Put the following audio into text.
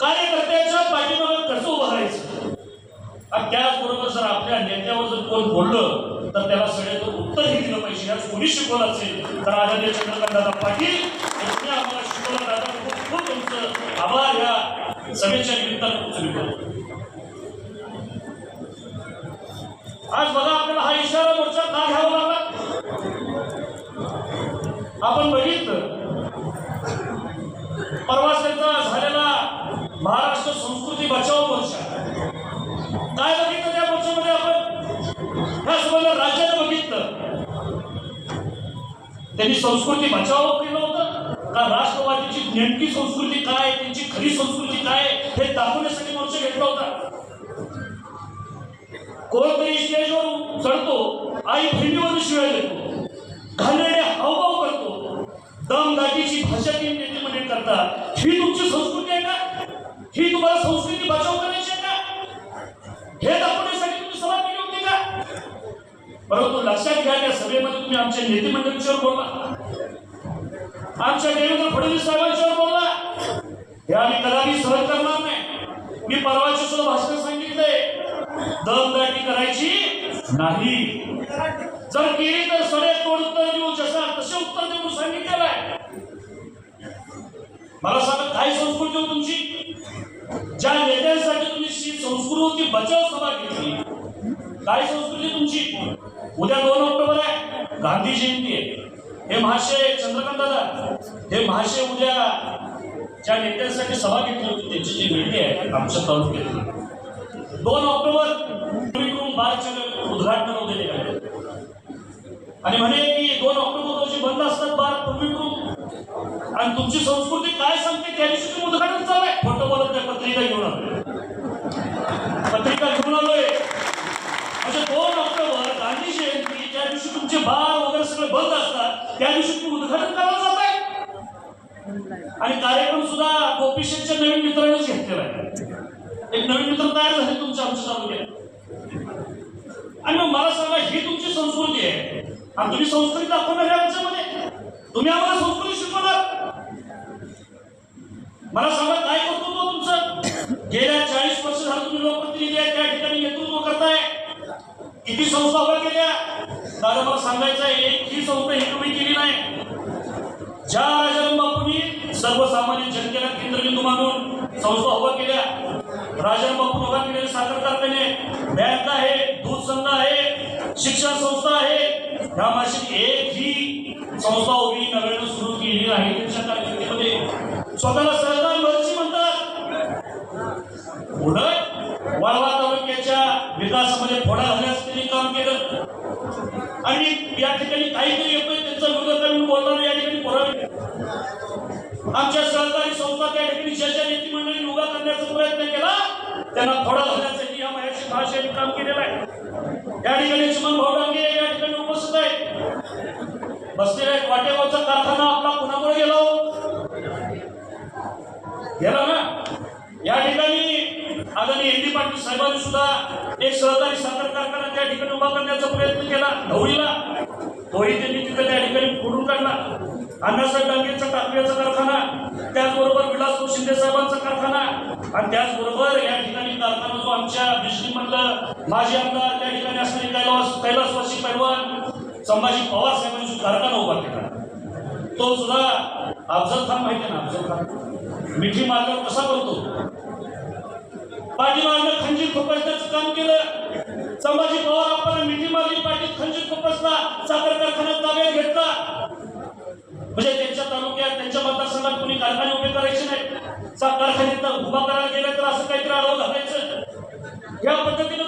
कार्यकर्त्याच्या पाठीमागं कसं उभं राहायचं? आणि त्याचबरोबर जर आपल्या नेत्यावर जर कोण बोललं तर त्याला सगळ्याचं उत्तरही दिलं पाहिजे आज कोणी शिकवलं असेल तर आदरणीय चंद्रकांतदा पाटील यांनी आम्हाला शिकवलं. दादा खूप खूप तुमचं आभार. या सभेच्या निमित्तानं उचलू आज बघा आपल्याला हा इशारा मोर्चा का घ्यावा लागला? आपण बघितलं. परवा महाराष्ट्र संस्कृती बचाव मोर्चा काय बघितलं त्या मोर्चामध्ये आपण? ह्या सगळं राज्यात बघितलं। त्यांनी संस्कृती बचाव केलं होतं। का राष्ट्रवादीची नेमकी संस्कृती काय त्यांची खरी संस्कृती काय हे दाखवण्यासाठी मोर्चा घेतला होता। कोणतरी स्टेजवर चढतो आई बहिणीवर शिवाय देतो घालणारे हावभाव करतो। दमदाटीची भाषा ती नेते मध्ये ही तुमची संस्कृती ही तुम्हाला संस्कृती बचाव करायची आहे का? हे दाखवण्यासाठी तुम्ही सभा केली होती का? परंतु लक्षात घ्या त्या सभेमध्ये तुम्ही आमच्या नेते बोलला. आमच्या देवेंद्र फडणवीस साहेबांच्यावर बोलला. हे आम्ही कदापि सहन करणार नाही. मी परवाच्या सुद्धा भाषण सांगितलंय दमदाटी करायची नाही. जर केली तर सगळे तोड उत्तर देऊ जसा तसे उत्तर देऊ सांगितलेलं आहे. मला सांगा काय संस्कृती हो तुमची? ज्या नेत्यांसाठी तुम्ही संस्कृती बचाव सभा घेतली काय संस्कृती तुमची? उद्या दोन ऑक्टोबर आहे गांधी जयंती आहे. हे महाशय चंद्रकांत दादा हे महाशय उद्या ज्या नेत्यांसाठी सभा घेतली होती त्यांची जी भेटी आहे आमच्या तालुक्यात दोन ऑक्टोबर करून बारच्या उद्घाटन होते आणि म्हणे की दोन ऑक्टोबर रोजी बंद असतात बार पूर्वी आणि तुमची संस्कृती काय सांगते त्या दिवशी उद्घाटन चालू आहे. फोटो बोलत नाही पत्रिका घेऊन आलोय पत्रिका घेऊन आलोय म्हणजे दोन ऑक्टोबर गांधी जयंती ज्या दिवशी तुमचे बार वगैरे सगळे बंद असतात त्या दिवशी ते उद्घाटन करायला जाताय आणि कार्यक्रम सुद्धा गोपीशेठच्या नवीन मित्रांनीच घेतलेला आहे. एक नवीन मित्र तयार झाले तुमच्या आमच्या तालुक्यात आणि मग मला सांगा ही तुमची संस्कृती आहे. आणि तुम्ही संस्कृती दाखवणार आमच्यामध्ये? तुम्ही आम्हाला संस्कृती शिकवणार? मला सांगा काय करतो तो तुमचं? गेल्या चाळीस वर्ष झालं तुम्ही लोकप्रतिनिधी आहे त्या ठिकाणी नेतृत्व करताय. किती संस्था उभ्या केल्या? दादा मला सांगायचं आहे एक ही संस्था ही तुम्ही केली नाही. ज्या राजाराम बापूंनी सर्वसामान्य जनतेला केंद्रबिंदू मानून संस्था उभा केल्या राजाराम बापून उभ्या केलेले साखर कारखाने बँक आहे दूध संघ आहे शिक्षण संस्था आहे ह्या माशी एक ही संस्था उभी नव्यानं सुरू केली नाही त्यांच्या कारकिर्दीमध्ये. स्वतःला सरदार महर्षी म्हणतात. उलट वाळवा तालुक्याच्या विकासामध्ये फोडा झाल्यास त्यांनी काम केलं. आणि या ठिकाणी काहीतरी येतोय त्यांचा विरोध करून बोलणार या ठिकाणी बोलावे आमच्या सहकारी संस्था त्या ठिकाणी ज्या ज्या मंडळी उभा करण्याचा प्रयत्न केला त्यांना थोडा घालण्यासाठी या महेश भाषेने काम केलेलं आहे. या ठिकाणी सुमन भाऊ डांगे या ठिकाणी उपस्थित आहे बसलेला एक वाटेगावचा कारखाना आपला कुणामुळे गेला हो. गेला ना? या ठिकाणी आदरणीय एन डी पाटील साहेबांनी सुद्धा एक सहकारी साखर ठिकाणी उभा करण्याचा प्रयत्न केला ढवळीला. तोही त्यांनी तिथे त्या ठिकाणी फोडून काढला. अण्णासाहेब डांगेचा टाकव्याचा कारखाना त्याचबरोबर विलासपूर शिंदे साहेबांचा कारखाना आणि त्याचबरोबर या ठिकाणी कारखाना जो आमच्या बिजलीमधलं माजी आमदार त्या ठिकाणी असणारे कैलास कैलासवासी पैलवान संभाजी पवार साहेबांनी कारखाना उभा केला तो सुद्धा अफजल खान माहिती ना अफजल खान? मिठी मार्गावर कसा करतो पाठीमागनं खंजीर खोपसण्याचं काम संभाजी पवार आपण मिठी मारली पाटील खंजीर खुपसला साखर कारखान्यात ताब्यात घेतला. म्हणजे त्यांच्या तालुक्यात त्यांच्या मतदारसंघात कोणी कारखाने उभे करायचे नाही कारखान्यात उभा करायला गेलं तर असं काहीतरी आडवं घालायचं या पद्धतीने